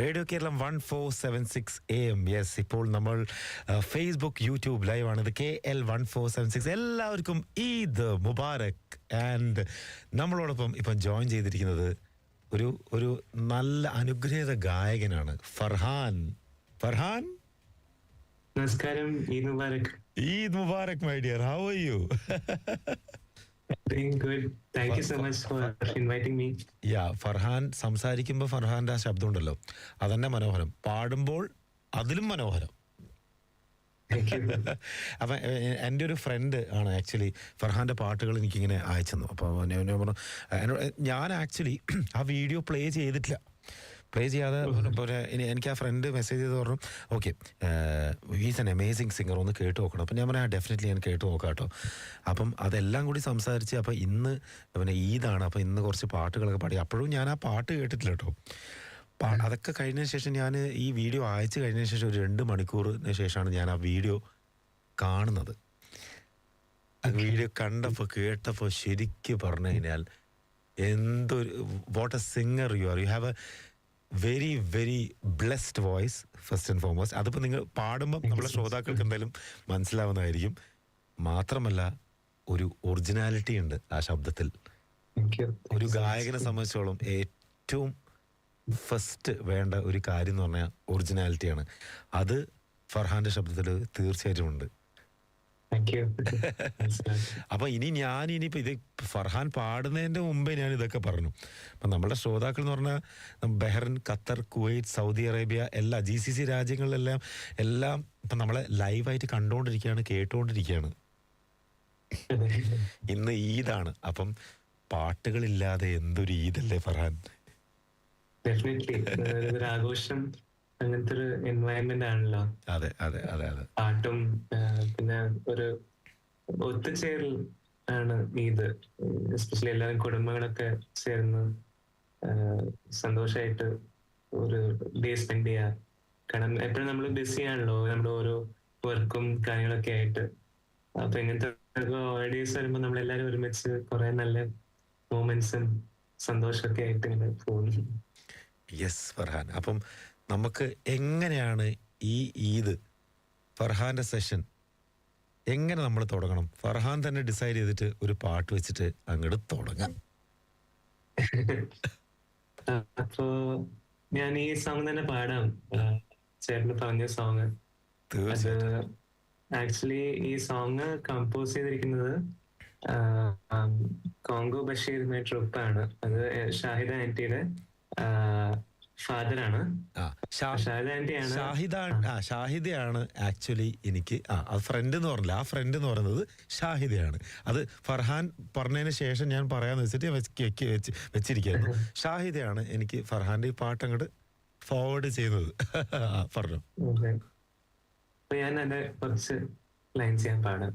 Radio Keralam one four seven six A M. Yes ഇപ്പോൾ നമ്മൾ Facebook YouTube live ആണ്. ഇത് K L one four seven six. എല്ലാവർക്കും ഈദ് മുബാരക് and നമ്മളോടൊപ്പം ഇപ്പം ജോയിൻ ചെയ്തിരിക്കുന്നത് ഒരു ഒരു നല്ല അനുഗ്രഹീത ഗായകനാണ്. ഫർഹാൻ. ഫർഹാൻ? നമസ്കാരം. Eid Mubarak Eid Mubarak my dear how are you doing good. Thank you so much for inviting me. Yeah Farhan സംസാരിക്കുമ്പോൾ ഫർഹാന്റെ ആ ശബ്ദം ഉണ്ടല്ലോ അതന്നെ മനോഹരം. പാടുമ്പോൾ അതിലും മനോഹരം. അപ്പൊ എ- എന്റെ ഒരു ഫ്രണ്ട് ആണ് ആക്ച്വലി ഫർഹാന്റെ പാട്ടുകൾ എനിക്കിങ്ങനെ അയച്ചു അപ്പൊ അപ്പോൾ ഞാൻ ഞാൻ പറഞ്ഞു എന്നോട് ഞാൻ ആക്ച്വലി ആ വീഡിയോ പ്ലേ ചെയ്തിട്ടില്ല. പ്ലേ ചെയ്യാതെ ഇനി എനിക്ക് ആ ഫ്രണ്ട് മെസ്സേജ് ചെയ്ത് പറഞ്ഞു okay is an amazing singer ഒന്ന് കേട്ട് നോക്കണം. അപ്പം ഞാൻ പറയാം ഡെഫിനറ്റ്ലി ഞാൻ കേട്ട് നോക്കാം കേട്ടോ. അപ്പം അതെല്ലാം കൂടി സംസാരിച്ച് അപ്പം ഇന്ന് പിന്നെ ഈദാണ് അപ്പം ഇന്ന് കുറച്ച് പാട്ടുകളൊക്കെ പാടി. അപ്പോഴും ഞാൻ ആ പാട്ട് കേട്ടിട്ടില്ല കേട്ടോ. അതൊക്കെ കഴിഞ്ഞ ശേഷം ഞാൻ ഈ വീഡിയോ അയച്ചു കഴിഞ്ഞ ശേഷം ഒരു രണ്ട് മണിക്കൂറിന് ശേഷമാണ് ഞാൻ ആ വീഡിയോ കാണുന്നത്. ആ വീഡിയോ കണ്ടപ്പോൾ കേട്ടപ്പോൾ ശരിക്കും പറഞ്ഞു കഴിഞ്ഞാൽ എന്തൊരു what a singer you are you have a very very blessed voice first and foremost അതിപ്പോൾ നിങ്ങൾ പാടുമ്പോൾ നമ്മളെ ശ്രോതാക്കൾക്ക് എന്തായാലും മനസ്സിലാവുന്നതായിരിക്കും. മാത്രമല്ല ഒരു ഒറിജിനാലിറ്റി ഉണ്ട് ആ ശബ്ദത്തിൽ. ഒരു ഗായകനെ സംബന്ധിച്ചോളം ഏറ്റവും ഫസ്റ്റ് വേണ്ട ഒരു കാര്യം എന്ന് പറഞ്ഞാൽ ഒറിജിനാലിറ്റിയാണ് അത് ഫർഹാന്റെ ശബ്ദത്തിൽ തീർച്ചയായിട്ടും ഉണ്ട്. താങ്ക് യു അപ്പൊ ഇനി ഞാൻ ഇനിയിപ്പോ ഇത് ഫർഹാൻ പാടുന്നതിന്റെ മുമ്പേ ഞാൻ ഇതൊക്കെ പറഞ്ഞു. അപ്പൊ നമ്മുടെ ശ്രോതാക്കൾ എന്ന് പറഞ്ഞാൽ Bahrain Qatar Kuwait Saudi Arabia എല്ലാ ജി സി സി രാജ്യങ്ങളിലെല്ലാം എല്ലാം ഇപ്പൊ നമ്മളെ ലൈവായിട്ട് കണ്ടുകൊണ്ടിരിക്കുകയാണ് കേട്ടുകൊണ്ടിരിക്കുകയാണ് ഇന്ന് ഈദാണ്. അപ്പം പാട്ടുകളില്ലാതെ എന്തൊരു ഈദല്ലേ ഫർഹാൻ? ഡെഫിനറ്റ്ലി ആഘോഷം. അങ്ങനത്തെ ഒരു എൻവയൺമെന്റ് ആണല്ലോ. അതെ അതെ അതെ അതെ. പാട്ടും പിന്നെ ഒരു ഒത്തുചേരൽ ആണ് ഇത്. എസ്പെഷ്യലി എല്ലാവരും കുടുംബങ്ങളൊക്കെ ചേർന്ന് സന്തോഷമായിട്ട് ഒരു ഡേ സ്പെൻഡ് ചെയ്യുക കാരണം എപ്പോഴും നമ്മൾ ബിസി ആണല്ലോ. നമ്മുടെ ഓരോ വർക്കും കാര്യങ്ങളൊക്കെ ആയിട്ട്. അപ്പൊ ഇങ്ങനത്തെ ഹോളിഡേസ് വരുമ്പോൾ നമ്മളെല്ലാരും ഒരുമിച്ച് കുറെ നല്ല മൂമെന്റ്സും സന്തോഷമൊക്കെ ആയിട്ട് ഇങ്ങനെ പോകുന്നു. യെസ് ഫർഹാൻ. അപ്പം നമുക്ക് എങ്ങനെയാണ് ഈ ഈദ് ഫർഹാന്റെ സെഷൻ എങ്ങനെ നമ്മൾ തുടങ്ങണം? ഫർഹാൻ തന്നെ ഡിസൈഡ് ചെയ്തിട്ട് ഒരു പാട്ട് വെച്ചിട്ട് അങ്ങോട്ട് തുടങ്ങാം. അപ്പോ ഞാൻ ഈ സോങ് തന്നെ പാടാം. ചേട്ടന് പറഞ്ഞ സോങ് അത് ആക്ച്വലി ഈ സോങ് കമ്പോസ് ചെയ്തിരിക്കുന്നത് കോങ്കോ ബഷീറിന്റെ ട്രിപ്പാണ് അത് ഷാഹിദ ആന്റിയുടെ ആന്റിയാണ് ഷാഹിദയാണ് ആക്ച്വലി എനിക്ക് ആ അത് ഫ്രണ്ട് എന്ന് പറഞ്ഞില്ല. ആ ഫ്രണ്ട് എന്ന് പറയുന്നത് ഷാഹിദയാണ്. അത് ഫർഹാൻ പറഞ്ഞതിന് ശേഷം ഞാൻ പറയാന്ന് വെച്ചിട്ട് വെച്ച് വെച്ച് വെച്ചിരിക്കുന്നു. ഷാഹിദയാണ് എനിക്ക് ഫർഹാന്റെ ഈ പാട്ട് അങ്ങോട്ട് ഫോർവേഡ് ചെയ്യുന്നത് പറഞ്ഞു. ഞാൻ കുറച്ച് ലൈൻസ് ഞാൻ പാടാം.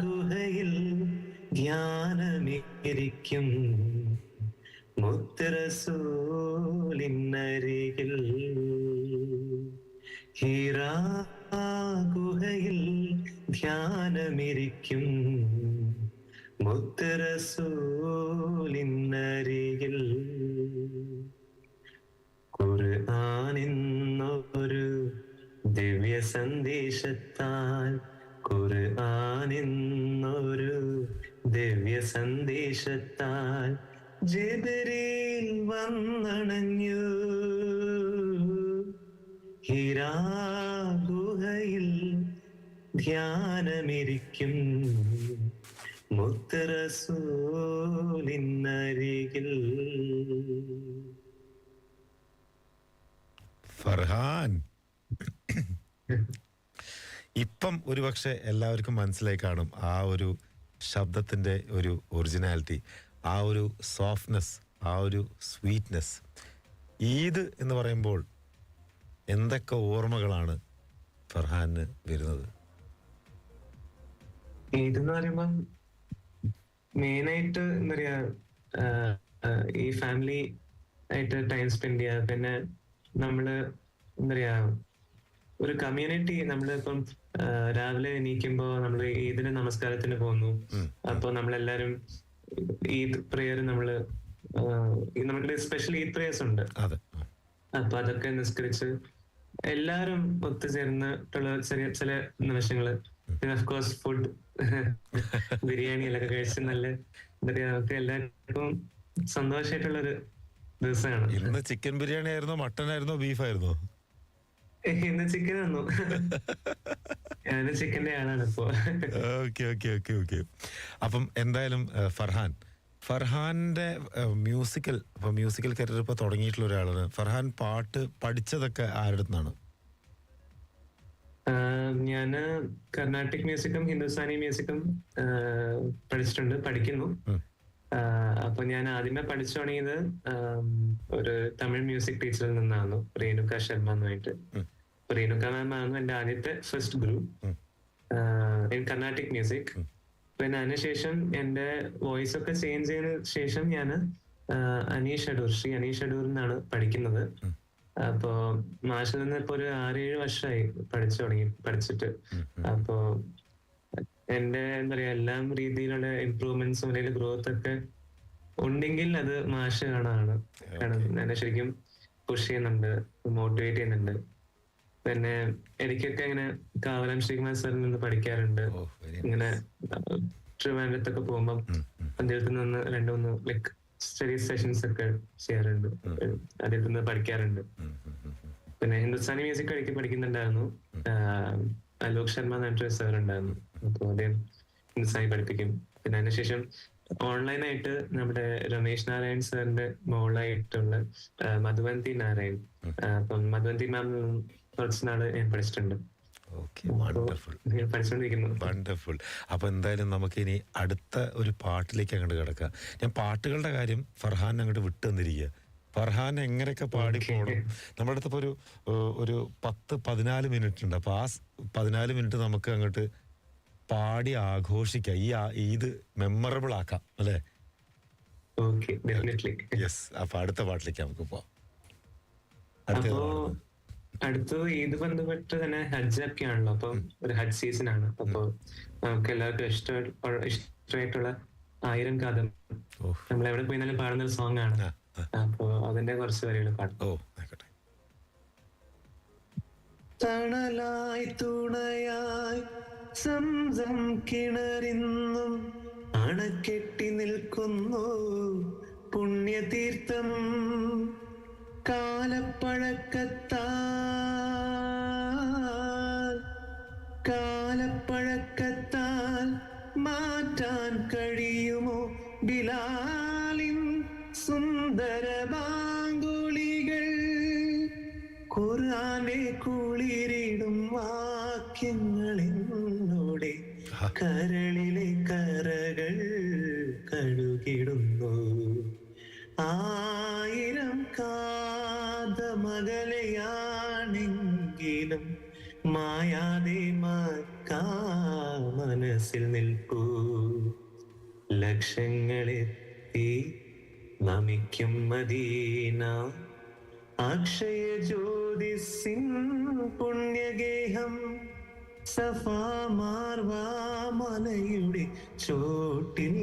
ഗുഹയിൽ ധ്യാനമിരിക്കും മുത്തറസൂലിനരികിൽ ഹീരാ ധ്യാനമിരിക്കും. മുത്തറസൂലിനരികിൽ ഖുർആാനെന്നൊരു ദിവ്യ സന്ദേശത്താൽ ഖുർആാനെന്നൊരു ദിവ്യ സന്ദേശത്താൽ ജബരീൽ വന്നണഞ്ഞു. ഹിരാ ധ്യാനമിരിക്കും. മുത്തറസൂലിന്നരികിൽ. ഫർഹാൻ. ഇപ്പം ഒരുപക്ഷെ എല്ലാവർക്കും മനസ്സിലായി കാണും ആ ഒരു ശബ്ദത്തിന്റെ ഒരു ഒറിജിനാലിറ്റി ആ ഒരു സോഫ്റ്റ്നെസ് ആ ഒരു സ്വീറ്റ്നെസ്. ഈദ് എന്ന് പറയുമ്പോൾ എന്തൊക്കെ ഓർമ്മകളാണ് ഫർഹാന് വരുന്നത്? ഇതെന്ന് പറയുമ്പം മെയിനായിട്ട് എന്താ പറയാ ഈ ഫാമിലി ആയിട്ട് ടൈം സ്പെൻഡ് ചെയ്യുക പിന്നെ നമ്മൾ എന്താ പറയാ ഒരു കമ്മ്യൂണിറ്റി നമ്മളിപ്പം രാവിലെ എണീക്കുമ്പോ നമ്മൾ ഈദിന് നമസ്കാരത്തിന് പോകുന്നു. അപ്പൊ നമ്മളെല്ലാരും ഈദ് പ്രേയർ നമ്മൾ നമ്മുടെ സ്പെഷ്യൽ ഈദ് പ്രേയേഴ്സ് ഉണ്ട്. അപ്പൊ അതൊക്കെ നിസ്കരിച്ച് എല്ലാരും ഒത്തുചേർന്നിട്ടുള്ള ചെറിയ ചില നിമിഷങ്ങൾ. പിന്നെ ഫുഡ് ബിരിയാണി എല്ലാം കഴിച്ച് നല്ല എന്താ പറയാ നമുക്ക് എല്ലാവർക്കും ദിവസമാണ്. ഇന്ന് ചിക്കൻ ബിരിയാണി ആയിരുന്നു മട്ടൻ ആയിരുന്നോ ബീഫ് ആയിരുന്നോ. ഇന്ന് ചിക്കൻ തന്നു ഞാൻ ചിക്കന്റെ ആളാണ് ഇപ്പോ. Okay okay okay okay. അപ്പം എന്തായാലും ഫർഹാൻ. ഫർഹാന്റെ മ്യൂസിക്കൽ ഇപ്പൊ മ്യൂസിക്കൽ കരിയർ ഇപ്പൊ തുടങ്ങിയിട്ടുള്ള ഒരാളാണ്. ഫർഹാൻ പാട്ട് പഠിച്ചതൊക്കെ ആരുടെ നിന്നാണ് ഞാൻ കർണാട്ടിക് മ്യൂസിക്കും ഹിന്ദുസ്ഥാനി മ്യൂസിക്കും പഠിച്ചിട്ടുണ്ട് പഠിക്കുന്നു. അപ്പൊ ഞാൻ ആദ്യമേ പഠിച്ചു തുടങ്ങിയത് ഒരു തമിഴ് മ്യൂസിക് ടീച്ചറിൽ നിന്നാണ് റേണുക ശർമ്മ എന്നുമായിട്ട് റേണുക മാം ആണ് എന്റെ ആദ്യത്തെ ഫസ്റ്റ് ഗുരു ഉം. In Carnatic music. പിന്നെ അതിനുശേഷം എന്റെ വോയിസ് ഒക്കെ ചേഞ്ച് ചെയ്തതിനു ശേഷം ഞാൻ അനീഷ് അടൂർ ശ്രീ അനീഷ് അടൂർ എന്നാണ് പഠിക്കുന്നത്. അപ്പോ മാഷിൽ നിന്ന് ഇപ്പൊ ഒരു ആറേഴ് വർഷമായി പഠിച്ചു തുടങ്ങി പഠിച്ചിട്ട്. അപ്പോ എന്റെ എന്താ പറയാ എല്ലാം രീതിയിലുള്ള ഇമ്പ്രൂവ്മെന്റ്സും അല്ലെങ്കിൽ ഗ്രോത്ത് ഒക്കെ ഉണ്ടെങ്കിൽ അത് മാഷ് കാണാണ്. കാരണം എന്നെ ശരിക്കും പുഷ് ചെയ്യുന്നുണ്ട് മോട്ടിവേറ്റ് ചെയ്യുന്നുണ്ട്. പിന്നെ എനിക്കൊക്കെ ഇങ്ങനെ കാവലം ശ്രീകുമാർ സാറിൽ നിന്ന് പഠിക്കാറുണ്ട്. ഇങ്ങനെ ട്രിവാൻഡ്രത്തൊക്കെ പോകുമ്പോൾ അദ്ദേഹത്തിൽ നിന്ന് രണ്ടു മൂന്ന് ലൈക്ക് സ്റ്റഡി സെഷൻസ് ഒക്കെ ചെയ്യാറുണ്ട്. അതിൽ നിന്ന് പഠിക്കാറുണ്ട്. പിന്നെ ഹിന്ദുസ്ഥാനി മ്യൂസിക് ഇടയ്ക്ക് പഠിക്കുന്നുണ്ടായിരുന്നു. അലോക് ശർമ്മ എന്ന് പറഞ്ഞിട്ടൊരു സാർ ഉണ്ടായിരുന്നു. അപ്പോൾ അദ്ദേഹം ഹിന്ദുസ്ഥാനി പഠിപ്പിക്കും. പിന്നെ അതിനുശേഷം ഓൺലൈനായിട്ട് നമ്മുടെ രമേശ് നാരായൺ സാറിന്റെ മോളായിട്ടുള്ള മധുവന്തി നാരായൺ. അപ്പം മധുവന്തി മാം കുറച്ച് നാൾ ഞാൻ പഠിച്ചിട്ടുണ്ട്. ഓക്കെ വണ്ടർഫുൾ അപ്പൊ എന്തായാലും നമുക്ക് ഇനി അടുത്ത ഒരു പാട്ടിലേക്ക് അങ്ങോട്ട് കിടക്കാം. ഞാൻ പാട്ടുകളുടെ കാര്യം ഫർഹാൻ അങ്ങോട്ട് വിട്ടു തന്നിരിക്കുക ഫർഹാൻ എങ്ങനെയൊക്കെ പാടി പോകണം നമ്മുടെ അടുത്ത് ഇപ്പൊ ഒരു ഒരു പത്ത് പതിനാല് മിനിറ്റ് ഉണ്ട് അപ്പൊ ആ പതിനാല് മിനിറ്റ് നമുക്ക് അങ്ങോട്ട് പാടി ആഘോഷിക്കാം. ഈ ആ- ഇത് മെമ്മറബിൾ ആക്കാം അല്ലേ? യെസ് അപ്പൊ അടുത്ത പാട്ടിലേക്ക് നമുക്ക് പോവാം. അടുത്ത അടുത്തത് ഈദ് ബന്ധപ്പെട്ട് തന്നെ ഹജ്ജ് ഒക്കെ ആണല്ലോ അപ്പൊ ഒരു ഹജ്ജ് സീസൺ ആണ്. അപ്പൊ നമുക്ക് എല്ലാവർക്കും ഇഷ്ടമായിട്ട് ഇഷ്ടമായിട്ടുള്ള ആയിരം കഥ നമ്മൾ എവിടെ പോയിരുന്നാലും പാടുന്ന ഒരു സോങ് ആണ്. അപ്പൊ അതിന്റെ കുറച്ച് വരികൾ പാടും. തണലായി തുണയായി സംസം കിണറിന്നും അണക്കെട്ടി നിൽക്കുന്നു. പുണ്യതീർത്ഥം കാലപ്പഴക്കത്താൽ കാലപ്പഴക്കത്താൽ മാറ്റാൻ കഴിയുമോ? ബിലാലിൻ സുന്ദര ബാങ്കുളികൾ ഖുർആന്റെ കുളിരിടും വാക്യങ്ങൾ എന്നോടെ കരളിലെ ലക്ഷങ്ങളെത്തി നമിക്കും മദീന. അക്ഷയ ജ്യോതിസിൻ പുണ്യഗേഹം സഫാമാർവാമലയുടെ മാർവാ മലയുടെ ചോട്ടിൽ.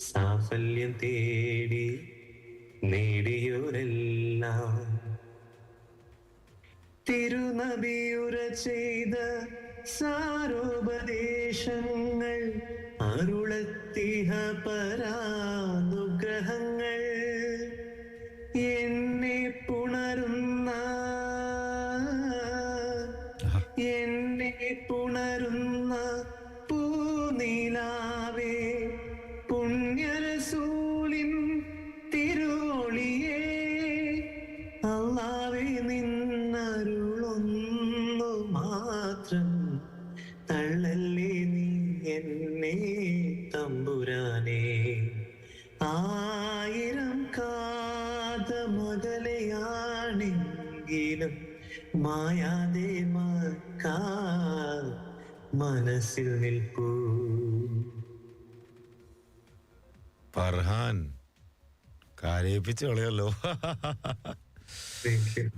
സാഫല്യം തേടി നേടിയോരെല്ലാം തിരുനബിയുര ചെയ്ത സാരോപദേശങ്ങൾ അരുളത്തിഹ പരാനുഗ്രഹങ്ങൾ എന്നെ കരയിപ്പിച്ച് കളയല്ലോ.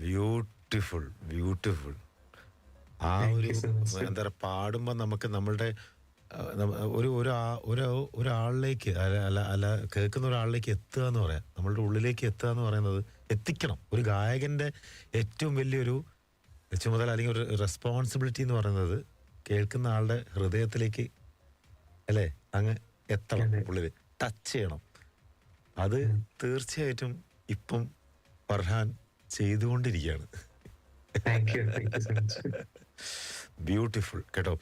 ബ്യൂട്ടിഫുൾ ബ്യൂട്ടിഫുൾ ആ ഒരു. എന്താ പറയുക പാടുമ്പോൾ നമുക്ക് നമ്മളുടെ ഒരു ഒരു ഒരു ഒരാളിലേക്ക് അല്ല അല്ല അല്ല കേൾക്കുന്ന ഒരാളിലേക്ക് എത്തുക എന്ന് പറയാം. നമ്മളുടെ ഉള്ളിലേക്ക് എത്തുക എന്ന് പറയുന്നത് എത്തിക്കണം. ഒരു ഗായകന്റെ ഏറ്റവും വലിയൊരു ചുമതല അല്ലെങ്കിൽ ഒരു റെസ്പോൺസിബിലിറ്റി എന്ന് പറയുന്നത് കേൾക്കുന്ന ആളുടെ ഹൃദയത്തിലേക്ക് അല്ലേ അങ്ങ് എത്തണം. ഉള്ളിൽ ടച്ച് ചെയ്യണം. അത് തീർച്ചയായിട്ടും ഇപ്പം ഫർഹാൻ ചെയ്തുകൊണ്ടിരിക്കുകയാണ് സോ you. ബ്യൂട്ടിഫുൾ കേട്ടോ?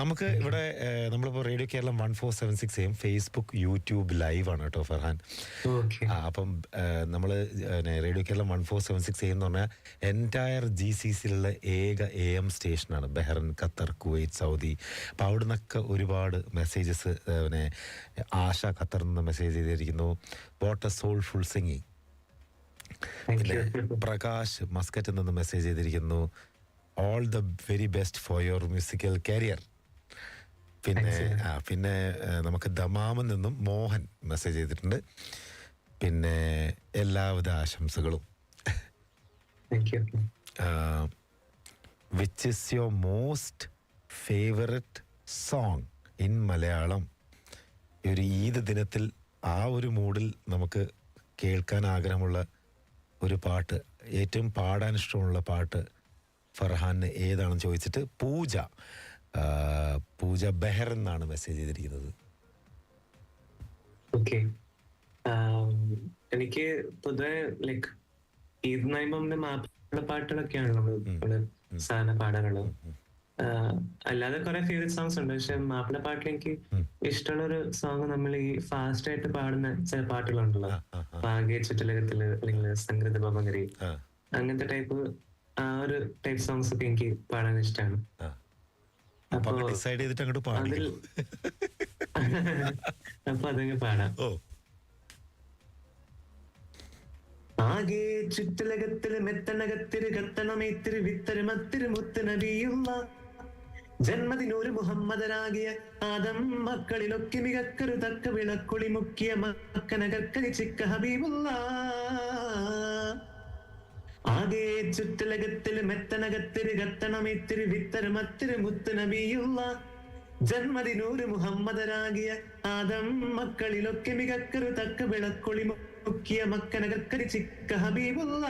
നമുക്ക് ഇവിടെ നമ്മളിപ്പോ നമ്മളിപ്പോൾ radio Keralam one four seven six M Facebook YouTube live ആണ് കേട്ടോ ഫർഹാൻ. അപ്പം നമ്മൾ radio Keralam one four seven six എന്ന് പറഞ്ഞാൽ എന്റയർ ജി സി സിയിലുള്ള ഏക എ എം സ്റ്റേഷനാണ്. Bahrain Qatar Kuwait Saudi. അപ്പം അവിടെ നിന്നൊക്കെ ഒരുപാട് മെസ്സേജസ് പിന്നെ ആശ ഖത്തർ നിന്ന് മെസ്സേജ് ചെയ്തിരിക്കുന്നു. വാട്ട് എ സോൾഫുൾ സിംഗിങ് പിന്നെ പ്രകാശ് മസ്കറ്റ് നിന്ന് മെസ്സേജ് ചെയ്തിരിക്കുന്നു. All the very best for your musical career പിന്നെ ആ, പിന്നെ നമുക്ക് ദമാമിൽ നിന്നും മോഹൻ മെസ്സേജ് ചെയ്തിട്ടുണ്ട്. പിന്നെ എല്ലാവിധ ആശംസകളും. Which is your most favourite song in Malayalam ഒരു ഈദ് ദിനത്തിൽ ആ ഒരു മൂഡിൽ നമുക്ക് കേൾക്കാൻ ആഗ്രഹമുള്ള ഒരു പാട്ട് ഏറ്റവും പാടാൻ ഇഷ്ടമുള്ള പാട്ട് ഫർഹാന് ഏതാണെന്ന് ചോദിച്ചിട്ട് പൂജ പൂജ ബെഹർ എന്നാണ് മെസ്സേജ് ചെയ്തിരിക്കുന്നത്. ഓക്കെ. എനിക്ക് പൊതുവെ ലൈക്ക് ഈദ് നൈമിന്റെ മാപ്പിള പാട്ടുകളൊക്കെയാണ് നമ്മൾ സാധാരണ പാടാറുള്ളത്. അല്ലാതെ കുറെ ഫേവറേറ്റ് സോങ്സ് ഉണ്ട്. പക്ഷെ മാപ്പിള പാട്ടിൽ എനിക്ക് ഇഷ്ടമുള്ള ഒരു സോങ് നമ്മൾ ഈ ഫാസ്റ്റ് ആയിട്ട് പാടുന്ന ചില പാട്ടുകളുണ്ടല്ലോ. ഭാഗ്യ പാകെ ചുറ്റലകത്തിൽ അല്ലെങ്കിൽ സംഗീത ഭവങ്കരി അങ്ങനത്തെ ടൈപ്പ് ആ ഒരു ടൈപ്പ് സോങ്സ് ഒക്കെ എനിക്ക് പാടാൻ ഇഷ്ടമാണ്. അപ്പൊ ഡിസൈഡ് ചെയ്തിട്ട് അങ്ങോട്ട് പാടിക്കും? അപ്പൊ അതങ്ങ് പാടാം. ഓ. ആകെ ചുറ്റലകത്തിൽ മെത്തനകത്തിര് കത്തണമേത്തിരി വിത്തര് മത്തിരി മുത്ത് നബിയുള്ള ജന്മദിനൂര് മുഹമ്മദനാകിയ ആദം മക്കളിലൊക്കെ മികക്കരു തക്ക വിളക്കുളി മുക്കിയ മക്കനകക്കരി ചിക്ക ഹബീബുള്ള ആകെ ചുറ്റലകത്തിൽ മെത്തനകത്തിരി കത്തണമേത്തിരി വിത്തര് മത്തിരി മുത്ത് നബിയുള്ള ജന്മദിനൂര് മുഹമ്മദനാകിയ ആദം മക്കളിലൊക്കെ മികക്കരു തക്ക വിളക്കൊളി മുക്കിയ മക്കനകക്കരി ചിക്ക ഹബീബുള്ള.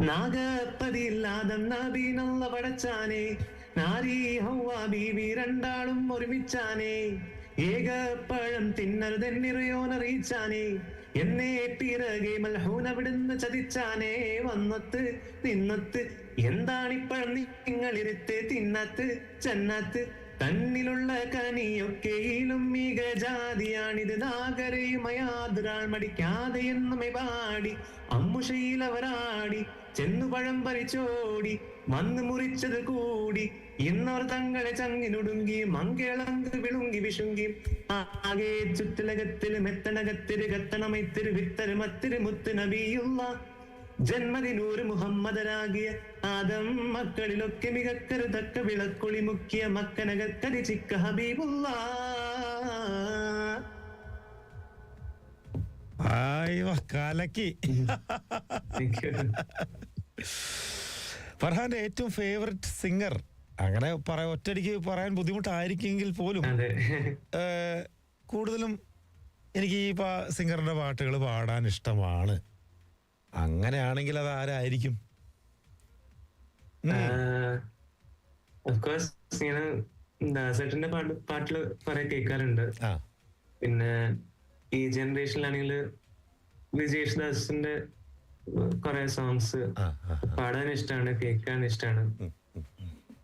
നാഗപ്പതിയില്ലാതെ നബീനുള്ള പടച്ചാനെ നാരി ഹൗവ ബീവി രണ്ടാളും ഒരുമിച്ചാനെ. ഏകപ്പഴം തിന്നരുതെന്നിറയോനറിയിച്ചാനെ എന്നെ പിറകെ മൽഹൂൻ അവിടുന്ന് ചതിച്ചാനേ. വന്നത്ത് നിന്നത്ത് എന്താണിപ്പഴം നിങ്ങളിരുത്ത് തിന്നത്ത് ചെന്നത്ത്? തന്നിലുള്ള കനിയൊക്കെയിലും മിക ജാതിയാണിത് നാഗരയുമയാതൊരാൾ മടിക്കാതെ എന്നുമേ പാടി അമ്മുഷയിലവരാടി ചെന്നു പഴം പറിച്ചോടി വന്ന് മുറിച്ചത് കൂടി. ഇന്നവർ തങ്ങളെ ചങ്ങിനൊടുങ്ങി. മംഗളങ്ക് വിളുങ്കി വിഷുങ്കി ആകെ ചുറ്റിലകത്തിൽ മെത്തനകത്തിൽ കത്തണമൈത്തിരി വിത്തര് മത്തിരി മുത്ത് നബിയുള്ള ജന്മദിനൂര് മുഹമ്മദനാകിയ ആദം മക്കളിലൊക്കെ മികക്കരുതക്ക വിളക്കുളി മുക്കിയ മക്കനകക്കരി ചിക്ക ഹബീബുള്ള കലക്കി. ഫർഹാന്റെ ഏറ്റവും ഫേവററ്റ് സിംഗർ അങ്ങനെ പറയാൻ ഒറ്റയടിക്ക് പറയാൻ ബുദ്ധിമുട്ടായിരിക്കുമെങ്കിൽ പോലും കൂടുതലും എനിക്ക് ഈ സിംഗറിന്റെ പാട്ടുകൾ പാടാൻ ഇഷ്ടമാണ്. അങ്ങനെയാണെങ്കിൽ അത് ആരായിരിക്കും? ഉം. ഓഫ്കോഴ്സ് ഇങ്ങനെ ദാസേട്ടന്റെ പാട്ട് പാട്ടിൽ കുറെ കേൾക്കാറുണ്ട്. പിന്നെ ഈ ജനറേഷനിലാണെങ്കിൽ വിജേഷ് ദാസിന്റെ കുറെ സോങ്സ് പാടാൻ ഇഷ്ടമാണ് കേൾക്കാൻ ഇഷ്ടമാണ്.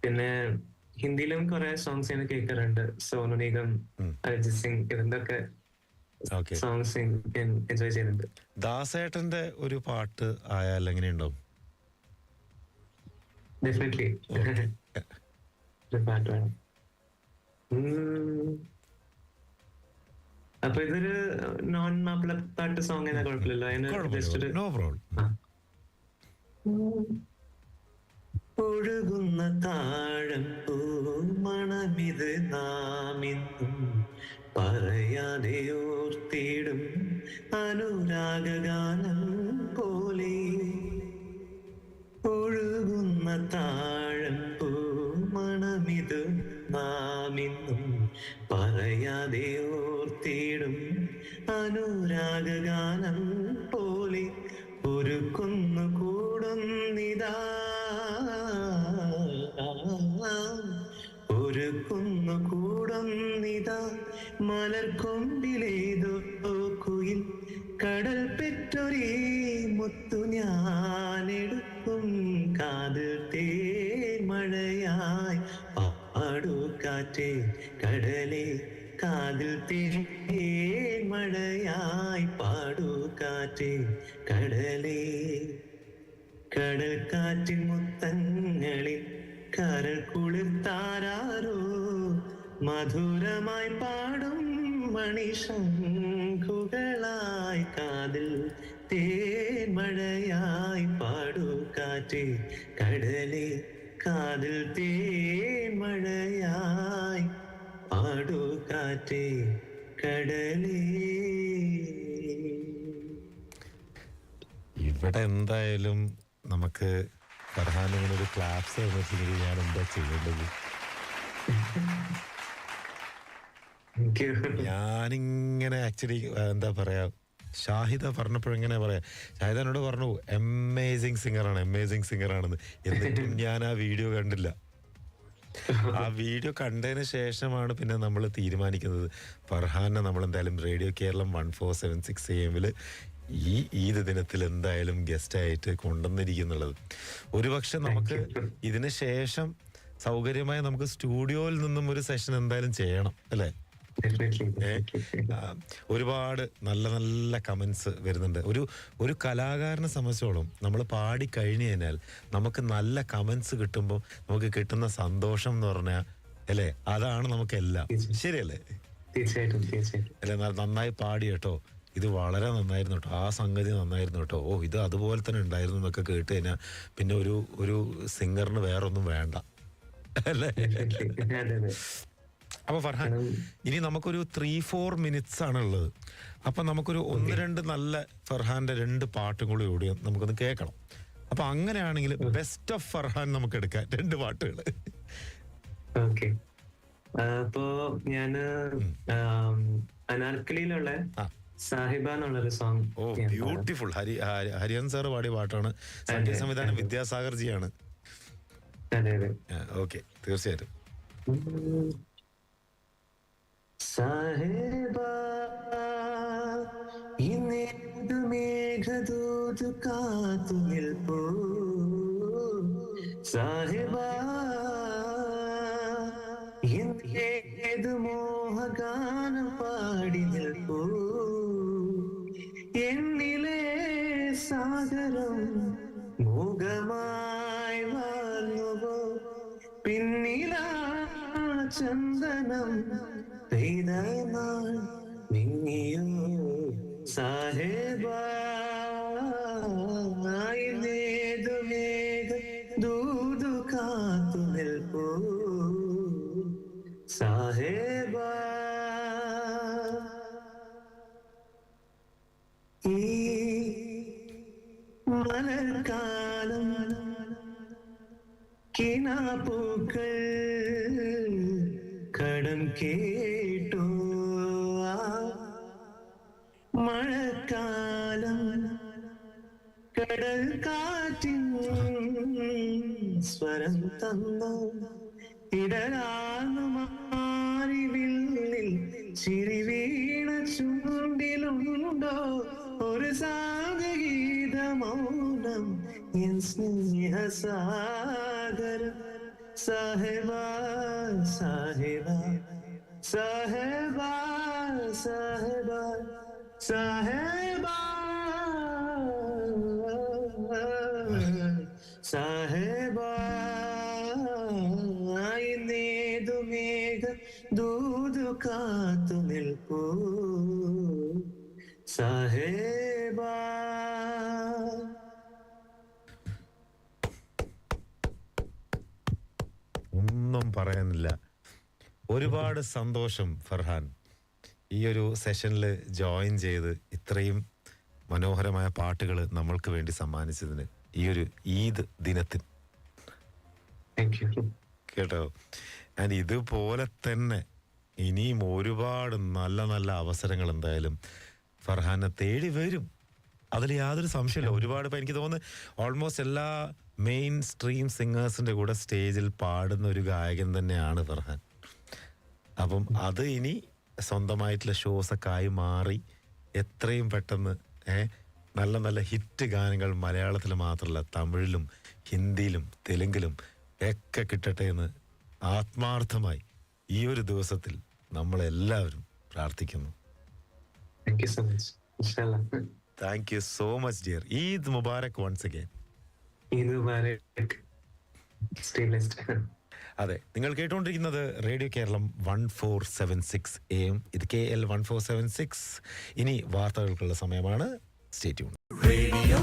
പിന്നെ ഹിന്ദിയിലും കുറെ സോങ്സ് ഞാൻ കേൾക്കാറുണ്ട്. സോനു നിഗം. അരിജിത് സിംഗ് ഇതൊക്കെ സോങ്സ് എൻജോയ് ചെയ്യുന്നുണ്ട്. ദാസേട്ടന്റെ ഒരു പാട്ട് ആയാൽ എങ്ങനെയുണ്ടാവും? ഡെഫിനറ്റ്ലി പാട്ട് വേണം. അപ്പൊ ഇതൊരു നോൺ മാപ്പിള പാട്ട് സോങ് എന്നാ കുഴപ്പമില്ലല്ലോ. അതിന് ജസ്റ്റ് ഒരു നോ. ഒഴുകുന്ന താഴമ്പൂ മണമിത് നാമിന്നും പറയാതെ ഓർത്തിടും അനുരാഗഗാനം പോലെ കാറ്റേ കടലേ കാതിൽ തേമഴയായി പാടു കാറ്റേ കടലേ. കടൽ കാറ്റിൻ മുത്തങ്ങളിൽ കരൾ കുളിർത്താരോ മധുരമായി പാടും മണിശങ്കുകളായി കാതിൽ തേൻ മഴയായി പാടു കാറ്റേ കടലേ. കാതിൽ തേമഴയായി പാടു കാറ്റേ കടലേ. ഇവിടെ എന്തായാലും നമുക്ക് ക്ലാസ് ഒരു ക്ലാപ്സ് തന്നിട്ടുണ്ടെങ്കിൽ ഞാൻ എന്താ ചെയ്യേണ്ടത്? ഞാനിങ്ങനെ ആക്ച്വലി എന്താ പറയാ ഷാഹിദ പറഞ്ഞപ്പോഴെങ്ങനെ പറയാ? ഷാഹിദ എന്നോട് പറഞ്ഞു അമേസിങ് സിംഗറാണ് അമേസിങ് സിംഗറാണെന്ന് എന്നിട്ടും ഞാൻ ആ വീഡിയോ കണ്ടില്ല. ആ വീഡിയോ കണ്ടതിന് ശേഷമാണ് പിന്നെ നമ്മൾ തീരുമാനിക്കുന്നത്. ഫർഹാനെ നമ്മൾ എന്തായാലും radio Keralam one four seven six A എമ്മിൽ ഈ ഈദ് ദിനത്തിൽ എന്തായാലും ഗസ്റ്റായിട്ട് കൊണ്ടുവന്നിരിക്കുന്നുള്ളത്. ഒരുപക്ഷെ നമുക്ക് ഇതിന് ശേഷം സൗകര്യമായി നമുക്ക് സ്റ്റുഡിയോയിൽ നിന്നും ഒരു സെഷൻ എന്തായാലും ചെയ്യണം അല്ലേ? ഒരുപാട് നല്ല നല്ല കമന്റ്സ് വരുന്നുണ്ട്. ഒരു ഒരു കലാകാരനെ സംബന്ധിച്ചോളം നമ്മൾ പാടി കഴിഞ്ഞു കഴിഞ്ഞാൽ നമുക്ക് നല്ല കമന്റ്സ് കിട്ടുമ്പോൾ നമുക്ക് കിട്ടുന്ന സന്തോഷം എന്ന് പറഞ്ഞാൽ അല്ലേ? അതാണ് നമുക്ക് എല്ലാം ശരിയല്ലേ? തീർച്ചയായിട്ടും തീർച്ചയായിട്ടും. അല്ലെ നന്നായി പാടി കേട്ടോ. ഇത് വളരെ നന്നായിരുന്നു കേട്ടോ. ആ സംഗതി നന്നായിരുന്നു കേട്ടോ. ഓ ഇത് അതുപോലെ തന്നെ ഉണ്ടായിരുന്നു എന്നൊക്കെ കേട്ട് കഴിഞ്ഞാൽ പിന്നെ ഒരു ഒരു സിംഗറിന് വേറൊന്നും വേണ്ട. അല്ലേ? Definitely. അതെ അതെ അപ്പൊ ഫർഹാൻ ഇനി നമുക്കൊരു ത്രീ ഫോർ മിനിറ്റ്സ് ആണ് ഉള്ളത് അപ്പൊ നമുക്കൊരു ഒന്ന് രണ്ട് നല്ല ഫർഹാന്റെ രണ്ട് പാട്ടും കൂടി കൂടി നമുക്കൊന്ന് കേൾക്കണം. അപ്പൊ അങ്ങനെയാണെങ്കിൽ ബെസ്റ്റ് ഓഫ് ഫർഹാൻ നമുക്ക് എടുക്കാം രണ്ട് പാട്ടുകൾ. ഓക്കെ. അപ്പോ ഞാൻ അനാർക്കലിയിലുള്ള. സാഹിബ എന്നുള്ളൊരു song oh beautiful Hari Hari- Hariharan sir പാടിയ പാട്ടാണ്. സംഗീത സംവിധാനം വിദ്യാസാഗർജിയാണ്. അതെ അതെ. ഓക്കെ. തീർച്ചയായിട്ടും. സാഹിബ ഇന്നേതു മേഘദൂതു കാത്തു നിൽപ്പൂ? സാഹിബ ഇന്നേതു മോഹഗാനം പാടി നിൽപ്പൂ? എന്നിലെ സാഗരം മൂകമായി വാഴുവോ പിന്നിലാ ചന്ദനം പെയ്ത നാൾ മിങ്ങിയോ സാഹേബായേതു മേഘ ദൂതു കാത്തു നിൽപ്പൂ. സാഹേബ ഈ മലർക്കാലം കിനാപ്പൂക്കൾ കടം കേട്ടു കടൽ കാറ്റിൻ സ്വരം തന്നു. ഇടരാന്നു മാറിവില്ലിൽ ചിരി വീണ ചുണ്ടിലുണ്ടോ? ഒരു സാഗീത മൗനം എൻ സ്നേഹ സാഗര സാഹേബ സാഹേബ സാഹേബ സാഹേബ സാഹിബ. സാഹേബ. ഒന്നും പറയാനില്ല. ഒരുപാട് സന്തോഷം ഫർഹാൻ. ഈ ഒരു സെഷനിൽ ജോയിൻ ചെയ്ത് ഇത്രയും മനോഹരമായ പാട്ടുകൾ നമ്മൾക്ക് വേണ്ടി സമ്മാനിച്ചതിന് ഈ ഒരു ഈദ് ദിനത്തിൽ. കേട്ടോ? ആൻഡ് ഇതുപോലെ തന്നെ ഇനിയും ഒരുപാട് നല്ല നല്ല അവസരങ്ങൾ എന്തായാലും ഫർഹാനെ തേടി വരും. അതിൽ യാതൊരു സംശയമില്ല ഒരുപാട് ഇപ്പം എനിക്ക് തോന്നുന്നു ഓൾമോസ്റ്റ് എല്ലാ മെയിൻ സ്ട്രീം സിംഗേഴ്സിന്റെ കൂടെ സ്റ്റേജിൽ പാടുന്ന ഒരു ഗായകൻ തന്നെയാണ് ഫർഹാൻ. അപ്പം അത് ഇനി സ്വന്തമായിട്ടുള്ള ഷോസ് ഒക്കെ ആയി മാറി എത്രയും പെട്ടെന്ന് ഏഹ് നല്ല നല്ല ഹിറ്റ് ഗാനങ്ങൾ മലയാളത്തിൽ മാത്രമല്ല തമിഴിലും ഹിന്ദിയിലും തെലുങ്കിലും ഒക്കെ കിട്ടട്ടെ എന്ന് ആത്മാർത്ഥമായി ഈ ഒരു ദിവസത്തിൽ നമ്മളെല്ലാവരും പ്രാർത്ഥിക്കുന്നു. താങ്ക് യു സോ മച്ച് ഇൻഷാല്ലാ thank you so much dear Eid Mubarak once again Eid Mubarak. അതെ നിങ്ങൾ കേട്ടുകൊണ്ടിരിക്കുന്നത് radio Keralam one four seven six A M ഇത് K L one four seven six ഇനി വാർത്തകൾക്കുള്ള സമയമാണ്. സ്റ്റേറ്റ്യൂൺ Radio.